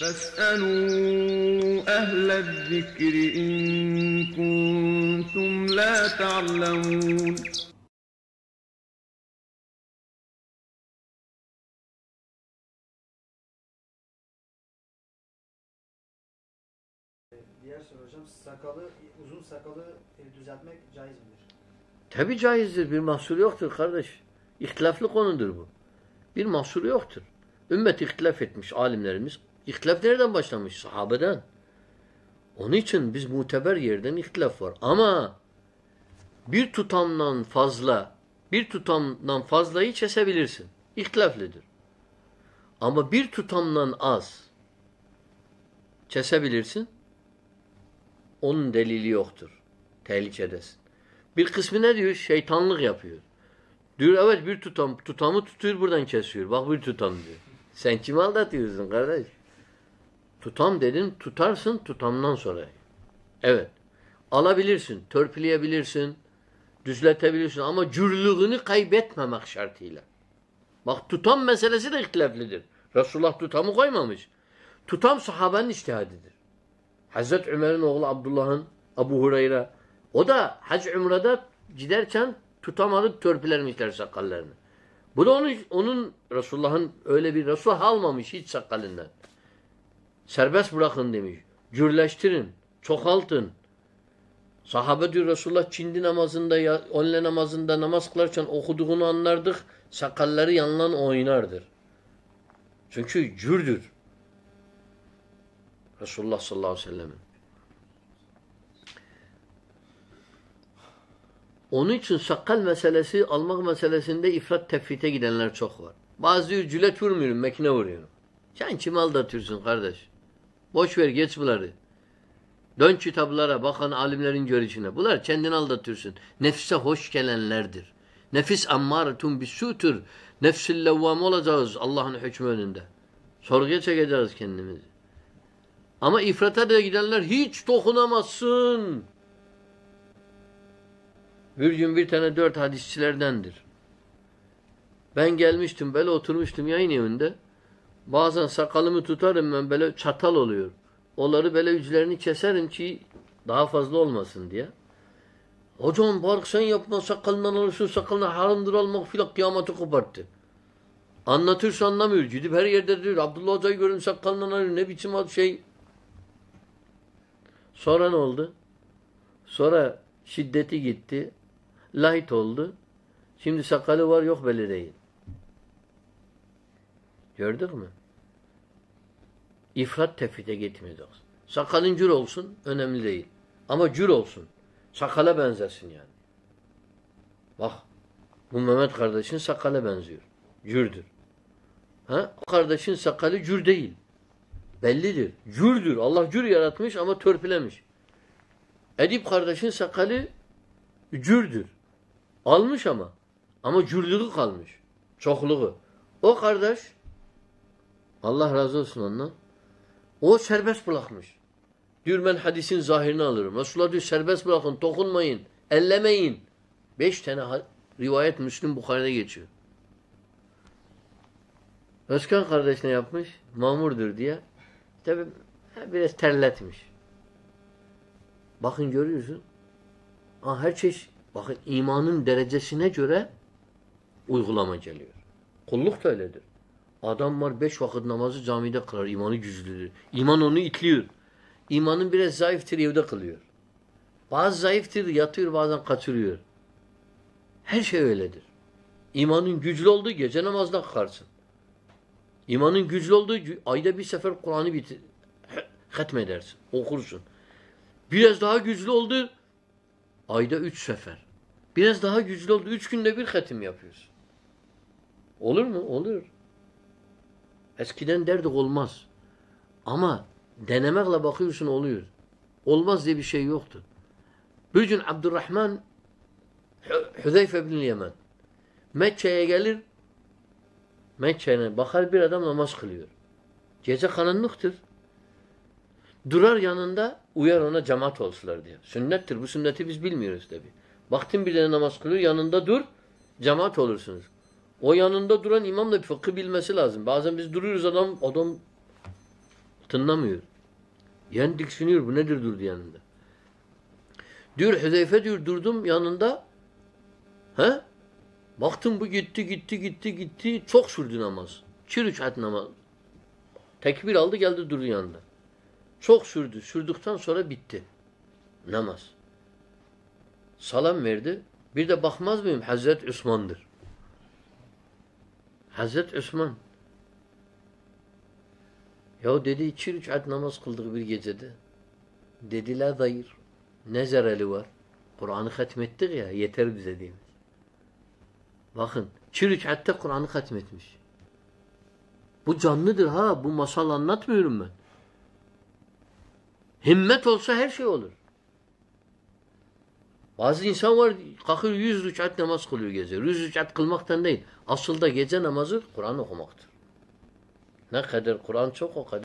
فاسألوا أهل الذكر إن كنتم لا تعلمون Diğer soru hocam sakalı uzun sakalı e, düzeltmek caiz midir? Tabi caizdir. Bir mahsur yoktur kardeş. İhtilaflı konudur bu. Bir mahsur yoktur. Ümmet ihtilaf etmiş alimlerimiz. İhtilaf nereden başlamış? Sahabeden. Onun için biz muteber yerden ihtilaf var. Ama bir tutamdan fazla bir tutamdan fazlayı kesebilirsin. İhtilaflidir. Ama bir tutamdan az kesebilirsin. Onun delili yoktur. Tehlikedesin. Bir kısmı ne diyor? Şeytanlık yapıyor. Diyor evet bir tutam, tutamı tutuyor buradan kesiyor. Bak bir tutam diyor. Sen kimi aldatıyorsun kardeş? Tutam dedin tutarsın tutamdan sonra. Evet. Alabilirsin, törpüleyebilirsin, düzletebilirsin ama cürlüğünü kaybetmemek şartıyla. Bak tutam meselesi de ihtilaflidir. Resulullah tutamı koymamış. Tutam sahabenin iştihadidir. Hazreti Ömer'in oğlu Abdullah'ın, Abu Hureyre o da hac umrada giderken tutamadık törpülermişler sakallarını. Bu da onun, onun Resulullah'ın öyle bir Resulullah almamış hiç sakalından. Serbest bırakın demiş. Cürleştirin, çoğaltın. Sahabe diyor Resulullah çindi namazında, ya, onle namazında namaz kılarken okuduğunu anlardık. Sakalları yanlan oynardır. Çünkü cürdür. Resulullah sallallahu aleyhi ve sellem'in. Onun için sakal meselesi, almak meselesinde ifrat tefrite gidenler çok var. Bazı diyor cület vurmuyorum, mekine vuruyorum. Sen kimi aldatıyorsun kardeş? Boş ver geç bunları. Dön kitaplara, bakan alimlerin görüşüne. Bunlar kendini aldatıyorsun. Nefse hoş gelenlerdir. Nefis ammaretun bisutur. Nefsil levvam olacağız Allah'ın hükmü önünde. Sorguya çekeceğiz kendimizi. Ama ifrata da gidenler hiç dokunamazsın. Bir gün bir tane dört hadisçilerdendir. Ben gelmiştim böyle oturmuştum yayın evinde. Bazen sakalımı tutarım ben böyle çatal oluyor. Onları böyle yüzlerini keserim ki daha fazla olmasın diye. Hocam bak sen yapma sakalından alırsın sakalına haramdır almak filan kıyameti koparttı. Anlatırsa anlamıyor. Gidip her yerde diyor. Abdullah Hoca'yı görün sakalından alıyor. Ne biçim ad şey. Sonra ne oldu? Sonra şiddeti gitti. Lahit oldu. Şimdi sakalı var yok belli değil. Gördük mü? İfrat tefrite gitmeyeceğiz. Sakalın cür olsun önemli değil. Ama cür olsun. Sakala benzesin yani. Bak bu Mehmet kardeşin sakala benziyor. Cürdür. Ha? O kardeşin sakalı cür değil. Bellidir. Cürdür. Allah cür yaratmış ama törpülemiş. Edip kardeşin sakalı cürdür. Almış ama. Ama cürlüğü kalmış. Çokluğu. O kardeş Allah razı olsun ondan. O serbest bırakmış. Diyor ben hadisin zahirini alırım. Resulullah diyor serbest bırakın, dokunmayın, ellemeyin. Beş tane rivayet Müslüm Bukhari'de geçiyor. Özkan kardeş ne yapmış? Mamurdur diye. Tabi biraz terletmiş. Bakın görüyorsun. Ha, her çeşit bakın imanın derecesine göre uygulama geliyor. Kulluk da öyledir. Adam var beş vakit namazı camide kılar. imanı güçlüdür. İman onu itliyor. İmanın biraz zayıftır evde kılıyor. Bazı zayıftır yatıyor bazen kaçırıyor. Her şey öyledir. İmanın güçlü olduğu gece namazda kılarsın. İmanın güçlü olduğu ayda bir sefer Kur'an'ı bitir, edersin, okursun. Biraz daha güçlü oldu ayda üç sefer. Biraz daha güçlü oldu üç günde bir hatim yapıyorsun. Olur mu? Olur. Eskiden derdik olmaz. Ama denemekle bakıyorsun oluyor. Olmaz diye bir şey yoktu. Bir gün Abdurrahman Hüzeyfe bin Yemen Mekke'ye gelir Mekke'ye bakar bir adam namaz kılıyor. Gece karanlıktır. Durar yanında uyar ona cemaat olsunlar diye. Sünnettir. Bu sünneti biz bilmiyoruz tabi. Baktın bir tane namaz kılıyor yanında dur cemaat olursunuz. O yanında duran imam da bir fıkıh bilmesi lazım. Bazen biz duruyoruz adam adam Tınlamıyor. Yani diksiniyor. Bu nedir durdu yanında. Diyor Hüzeyfe diyor durdum yanında. He? Baktım bu gitti gitti gitti gitti. Çok sürdü namaz. Çir rükat namaz. Tekbir aldı geldi durdu yanında. Çok sürdü. Sürdükten sonra bitti. Namaz. Salam verdi. Bir de bakmaz mıyım? Hazret Osman'dır. Hazret Osman. Ya dedi iki rükat namaz kıldık bir gecede. Dedi la dayır. Ne zararı var? Kur'an'ı hatmettik ya yeter bize diyemez. Bakın iki rükatte Kur'an'ı hatmetmiş. Bu canlıdır ha. Bu masal anlatmıyorum ben. Himmet olsa her şey olur. Bazı insan var kalkıyor yüz rükat namaz kılıyor gece. Yüz rükat kılmaktan değil. Asıl da gece namazı Kur'an okumaktır. Ne kadar Kur'an çok o kadar.